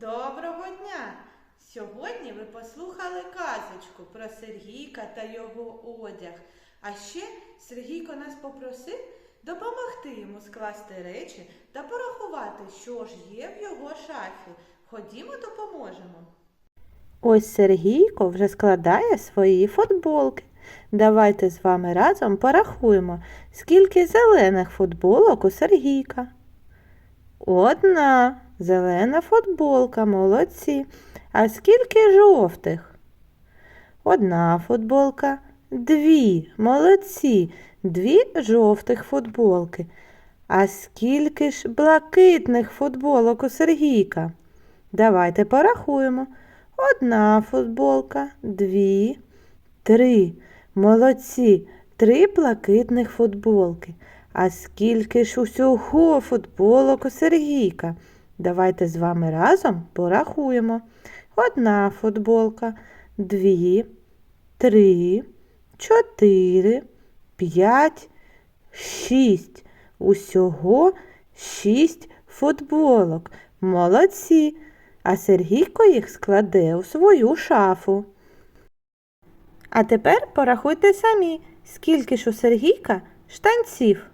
Доброго дня! Сьогодні ви послухали казочку про Сергійка та його одяг. А ще Сергійко нас попросив допомогти йому скласти речі та порахувати, що ж є в його шафі. Ходімо, допоможемо. Ось Сергійко вже складає свої футболки. Давайте з вами разом порахуємо, скільки зелених футболок у Сергійка. Одна зелена футболка, молодці. А скільки жовтих? Одна футболка, дві, молодці, дві жовтих футболки. А скільки ж блакитних футболок у Сергійка? Давайте порахуємо. Одна футболка, дві, три. Молодці, три блакитних футболки. А скільки ж усього футболок у Сергійка? Давайте з вами разом порахуємо. Одна футболка, дві, три, чотири, п'ять, шість. Усього шість футболок. Молодці. А Сергійко їх складе у свою шафу. А тепер порахуйте самі, скільки ж у Сергійка штанців.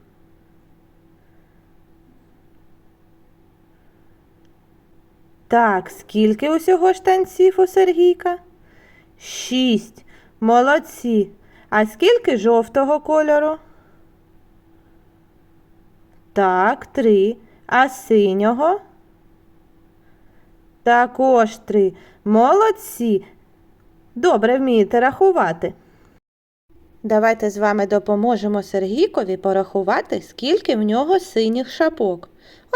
Так, скільки усього штанців у Сергійка? Шість. Молодці. А скільки жовтого кольору? Так, три. А синього? Також три. Молодці. Добре вмієте рахувати. Давайте з вами допоможемо Сергійкові порахувати, скільки в нього синіх шапок.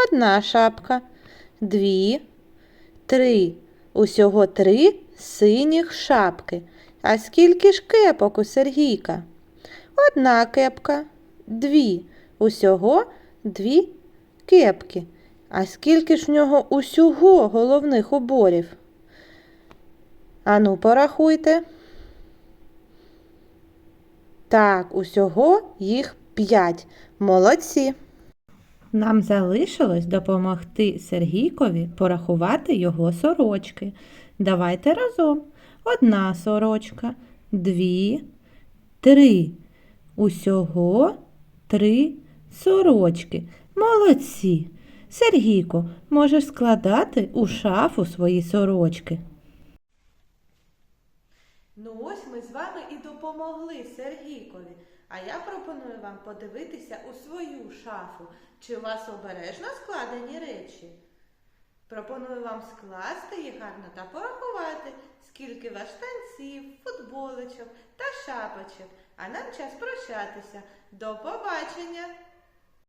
Одна шапка, дві, три. Усього три синіх шапки. А скільки ж кепок у Сергійка? Одна кепка, дві. Усього дві кепки. А скільки ж в нього усього головних уборів? Ану, порахуйте. Так, усього їх п'ять. Молодці. Нам залишилось допомогти Сергійкові порахувати його сорочки. Давайте разом. Одна сорочка, дві, три. Усього три сорочки. Молодці. Сергійко, можеш складати у шафу свої сорочки. Ну ось ми з вами і допомогли Сергійкові. А я пропоную вам подивитися у свою шафу, чи у вас обережно складені речі. Пропоную вам скласти їх гарно та порахувати, скільки ваш танців, футболочок та шапочок. А нам час прощатися. До побачення!